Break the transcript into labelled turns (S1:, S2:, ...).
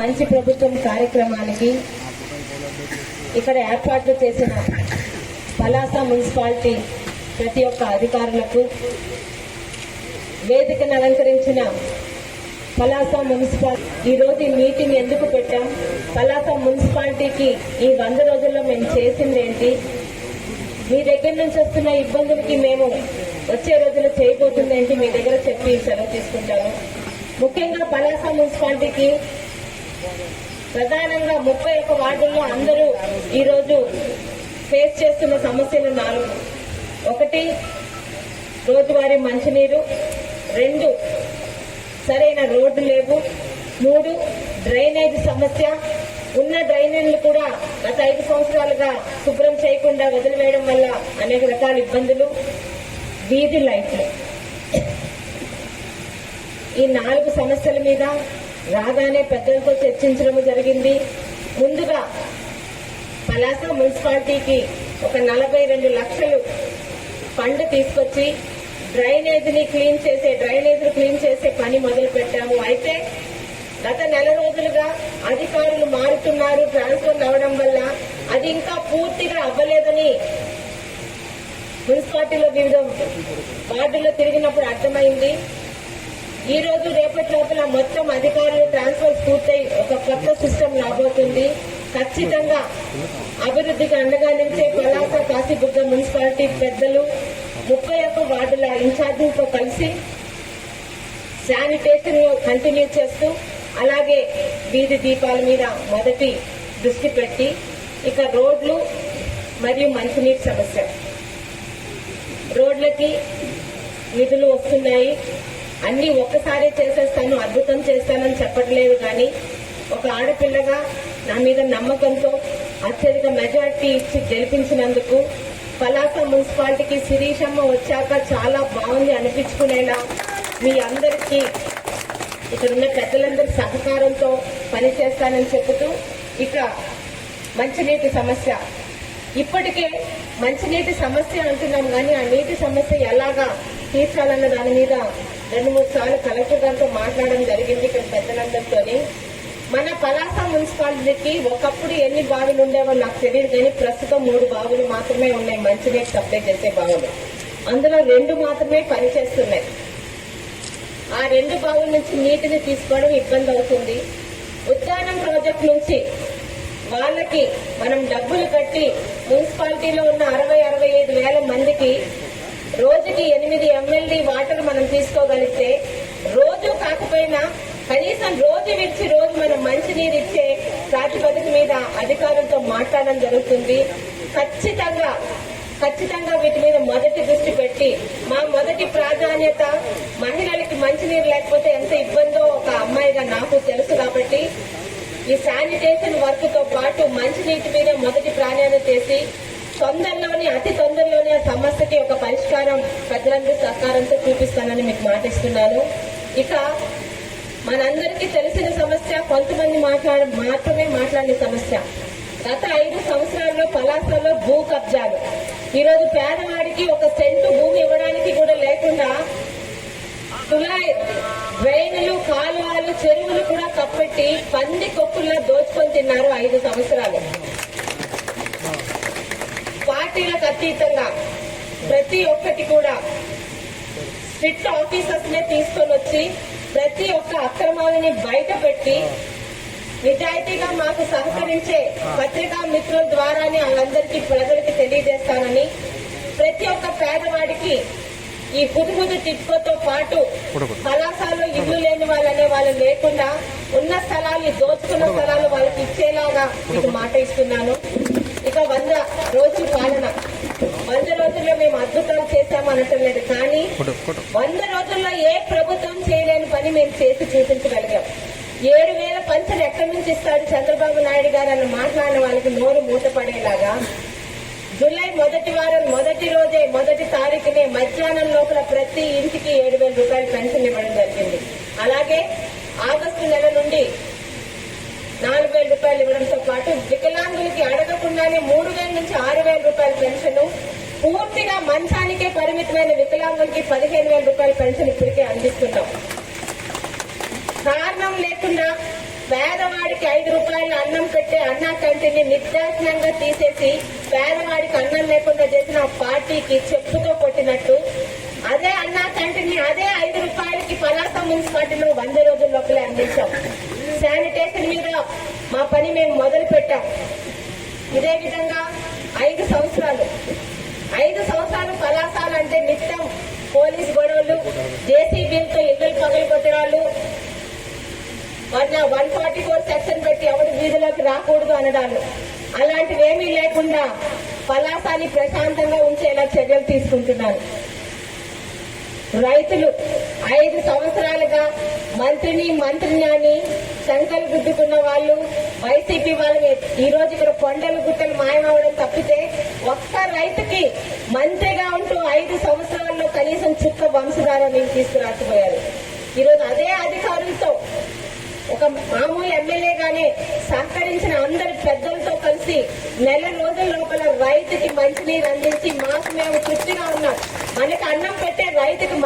S1: మంచి ప్రభుత్వం కార్యక్రమానికి ఇక్కడ ఏర్పాట్లు చేసిన పలాస మున్సిపాలిటీ ప్రతి ఒక్క అధికారులకు వేదికను అలంకరించిన పలాస మున్సిపాలిటీ ఈ రోజు ఈ మీటింగ్ ఎందుకు పెట్టాం? పలాస మున్సిపాలిటీకి ఈ వంద రోజుల్లో మేము చేసింది ఏంటి? మీ దగ్గర నుంచి వస్తున్న ఇబ్బందులకి మేము వచ్చే రోజుల్లో చేయబోతుంది ఏంటి? మీ దగ్గర చెప్పి సెలవు తీసుకుంటాను. ముఖ్యంగా పలాస మున్సిపాలిటీకి ప్రధానంగా ముప్పై ఒక్క వార్డుల్లో అందరూ ఈరోజు ఫేస్ చేస్తున్న సమస్యలు నాలుగు. ఒకటి రోజువారీ మంచినీరు. రెండు సరైన రోడ్డు లేవు. మూడు డ్రైనేజ్ సమస్య. ఉన్న డ్రైనేజ్లు కూడా గత ఐదు సంవత్సరాలుగా శుభ్రం చేయకుండా వదిలివేయడం వల్ల అనేక రకాల ఇబ్బందులు. వీధి లైట్లు. ఈ నాలుగు సమస్యల మీద రాగానే పెద్దలతో చర్చించడం జరిగింది. ముందుగా పలాస మున్సిపాలిటీకి ఒక నలభై రెండు లక్షలు ఫండ్ తీసుకొచ్చి డ్రైనేజీని క్లీన్ చేసే డ్రైనేజీలు క్లీన్ చేసే పని మొదలు పెట్టాము. అయితే గత నెల రోజులుగా అధికారులు మారుతున్నారు ట్రాన్స్ఫర్ అవడం వల్ల. అది ఇంకా పూర్తిగా అవ్వలేదని మున్సిపాలిటీలో వివిధ వార్డుల్లో తిరిగినప్పుడు అర్థమైంది. ఈ రోజు రేపటి లోపల మొత్తం అధికారులు ట్రాన్స్ఫర్ పూర్తయి ఒక కొత్త సిస్టమ్ రాబోతుంది. ఖచ్చితంగా అభివృద్ధికి అండగా నిలిచే పలాస కాశీబుగ్గ మున్సిపాలిటీ పెద్దలు ముప్పై ఒక్క వార్డుల ఇన్ఛార్జీలతో కలిసి శానిటేషన్ కంటిన్యూ చేస్తూ అలాగే వీధి దీపాల మీద మొదటి దృష్టి పెట్టి ఇక రోడ్లు మరియు మంచినీటి సమస్య. రోడ్లకి నిధులు వస్తున్నాయి. అన్ని ఒక్కసారి చేసేస్తాను అద్భుతం చేస్తానని చెప్పట్లేదు కానీ ఒక ఆడపిల్లగా నా మీద నమ్మకంతో అత్యధిక మెజార్టీ ఇచ్చి గెలిపించినందుకు పలాస మున్సిపాలిటీకి శిరీషమ్మ వచ్చాక చాలా బాగుంది అనిపించుకునేలా మీ అందరికీ ఇక్కడ ఉన్న పెద్దలందరి సహకారంతో పనిచేస్తానని చెబుతూ ఇక మంచినీటి సమస్య. ఇప్పటికే మంచినీటి సమస్య అంటున్నాం కానీ ఆ నీటి సమస్య ఎలాగా తీర్చాలన్న దాని మీద రెండు మూడు సార్లు కలెక్టర్ గారితో మాట్లాడడం జరిగింది ఇక్కడ పెద్దలందరితోని. మన పలాస మున్సిపాలిటీకి ఒకప్పుడు ఎన్ని బావులు ఉండేవో నాకు తెలియదు కానీ ప్రస్తుతం మూడు బావులు మాత్రమే ఉన్నాయి. మంచినీరు సప్లై చేసే బావులు. అందులో రెండు మాత్రమే పనిచేస్తున్నాయి. ఆ రెండు బావుల నుంచి నీటిని తీసుకోవడం ఇబ్బంది అవుతుంది. ఉద్యానం ప్రాజెక్ట్ నుంచి వాళ్ళకి మనం డబ్బులు కట్టి మున్సిపాలిటీలో ఉన్న అరవై అరవై ఐదు వేల మందికి ఎనిమిది ఎమ్మెల్యే వాటర్ మనం తీసుకోగలిగితే రోజు కాకపోయినా కనీసం రోజు విడిచి రోజు మనం మంచినీరు ఇచ్చే ప్రాతిపదిక మీద అధికారులతో మాట్లాడడం జరుగుతుంది. ఖచ్చితంగా ఖచ్చితంగా వీటి మీద మొదటి దృష్టి పెట్టి మా మొదటి ప్రాధాన్యత మహిళలకి మంచినీరు లేకపోతే ఎంత ఇబ్బందో ఒక అమ్మాయిగా నాకు తెలుసు కాబట్టి ఈ శానిటేషన్ వర్క్తో పాటు మంచినీటి మీద మొదటి ప్రాధాన్యత చేసి తొందరలోనే అతి తొందరలోనే ఆ సమస్యకి ఒక పరిష్కారం ప్రజలందరి సహకారంతో చూపిస్తానని మీకు మాటిస్తున్నాను. ఇక మనందరికీ తెలిసిన సమస్య కొంతమంది మాట్లాడ మాత్రమే మాట్లాడిన సమస్య. గత ఐదు సంవత్సరాల్లో పలాసలో భూ కబ్జాలు. ఈరోజు పేదవాడికి ఒక సెంటు భూమి ఇవ్వడానికి కూడా లేకుండా తులాయి డ్రైన్లు కాలువలు చెరువులు కూడా కప్పెట్టి పంది కొక్కుల్లా దోచుకొని తిన్నారు ఐదు సంవత్సరాలు. పార్టీలకు అతీతంగా ప్రతి ఒక్కటి కూడా స్ట్రిక్ట్ ఆఫీసర్స్ నే తీసుకొని వచ్చి ప్రతి ఒక్క అక్రమాలని బయట పెట్టి నిజాయితీగా మాకు సహకరించే పత్రికా మిత్రుల ద్వారానే వాళ్ళందరికీ ప్రజలకి తెలియజేస్తానని ప్రతి ఒక్క పేదవాడికి ఈ హుదుహుదు టిట్కోతో పాటు కళాశాలలో ఇల్లు లేని వాళ్ళనే వాళ్ళు లేకుండా ఉన్న స్థలాలు దోచుకున్న స్థలాలు వాళ్ళకి ఇచ్చేలాగా మీకు మాట ఇస్తున్నాను. ఇక వంద రోజు పాలన. వంద రోజుల్లో మేము అద్భుతాలు చేశాము అనట్లేదు కానీ వంద రోజుల్లో ఏ ప్రభుత్వం చేయలేని పని మేము చేసి చూపించగలిగాం. ఏడు వేల పంచలు ఎక్కడి నుంచి ఇస్తాడు చంద్రబాబు నాయుడు గారు అని మాట్లాడిన వాళ్ళకి నోరు మూతపడేలాగా జూలై మొదటి వారం మొదటి రోజే మొదటి తారీఖునే మధ్యాహ్నం లోపల ప్రతి ఇంటికి ఏడు వేల రూపాయలు పెన్షన్ ఇవ్వడం జరిగింది. అలాగే ఆగస్టు నెల నుండి వేల రూపాయలు ఇవ్వడంతో పాటు వికలాంగులకి అడగకుండానే మూడు వేల నుంచి ఆరు వేల రూపాయల పెన్షన్ పూర్తిగా మంచానికే పరిమితమైన వికలాంగులకి పదిహేను వేల రూపాయల పెన్షన్ ఇప్పటికే అందిస్తున్నాం. కారణం లేకుండా పేదవాడికి ఐదు రూపాయలు అన్నం పెట్టే అన్న కంటిని ని తీసేసి పేదవాడికి అన్నం లేకుండా చేసిన పార్టీకి చెప్పుతో కొట్టినట్టు అదే అన్నా క్యాంటీన్ అదే ఐదు రూపాయలకి పలాస మున్సిపాలిటీలో వంద రోజుల లోపలే అందించాం. శానిటేషన్ మీద మా పని మేము మొదలు పెట్టాం. ఇదే విధంగా ఐదు సంవత్సరాలు. ఐదు సంవత్సరాలు కళాశాల అంటే నిత్యం పోలీస్ గొడవలు జేసీబీలతో ఇద్దరు పగలు కొట్టడాలు వాళ్ళ వన్ ఫార్టీ ఫోర్ సెక్షన్ పెట్టి ఎవరు వీధిలోకి రాకూడదు అనడాలు అలాంటివేమీ లేకుండా పలాసాన్ని ప్రశాంతంగా ఉంచేలా చర్యలు తీసుకుంటున్నారు. రైతులు ఐదు సంవత్సరాలుగా మంత్రిని మంత్రిని అని శంకలు గుద్దుకున్న వాళ్ళు వైసీపీ వాళ్ళని ఈ రోజు ఇక్కడ కొండలు గుట్టలు మాయమవడం తప్పితే ఒక్క రైతుకి మంత్రిగా ఉంటూ ఐదు సంవత్సరాల్లో కనీసం చుక్క వంశధారాన్ని తీసుకురాకపోయారు. ఈరోజు అదే అధికారులతో ఒక మామూలు ఎమ్మెల్యేగానే సహకరించిన అందరి పెద్దలతో కలిసి నెల రోజుల లోపల రైతుకి మంచినీరు అందించి మాకు మేము తృప్తిగా ఉన్నాం. మనకి అన్నం పెట్టే రైతుకి